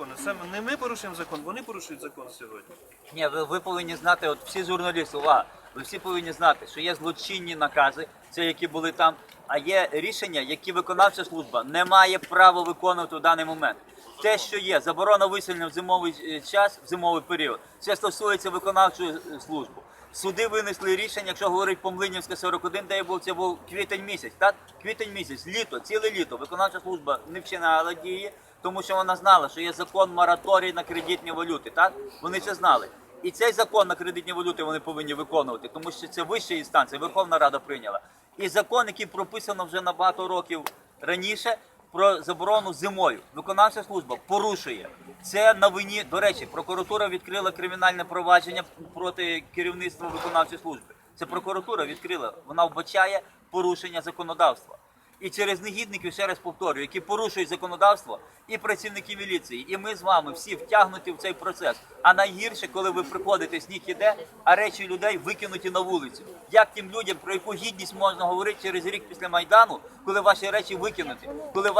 закони. Саме не ми порушуємо закон, вони порушують закон сьогодні. Ні, ви, ви повинні знати, от всі журналісти, увага, ви всі повинні знати, що є злочинні накази, це які були там, а є рішення, які виконавча служба не має права виконувати в даний момент. Те, що є, заборона виселення в зимовий е, час, в зимовий період, це стосується виконавчої е, служби. Суди винесли рішення, якщо говорить по Млинівська 41, де я був, це був квітень місяць, так? Квітень місяць, літо, ціле літо. Виконавча служба не вчинала дії, тому що вона знала, що є закон мораторій на кредитні валюти, так? Вони це знали. І цей закон на кредитні валюти вони повинні виконувати, тому що це вища інстанція, Верховна Рада прийняла. І закон, який прописано вже на багато років раніше, про заборону зимою. Виконавча служба порушує. Це на вині. До речі, прокуратура відкрила кримінальне провадження проти керівництва виконавчої служби. Це прокуратура відкрила. Вона вбачає порушення законодавства. І через негідників, ще раз повторюю, які порушують законодавство, і працівники міліції, і ми з вами всі втягнуті в цей процес. А найгірше, коли ви приходите, сніг іде, а речі людей викинуті на вулицю. Як тим людям про яку гідність можна говорити через рік після майдану, коли ваші речі викинуті, коли ваші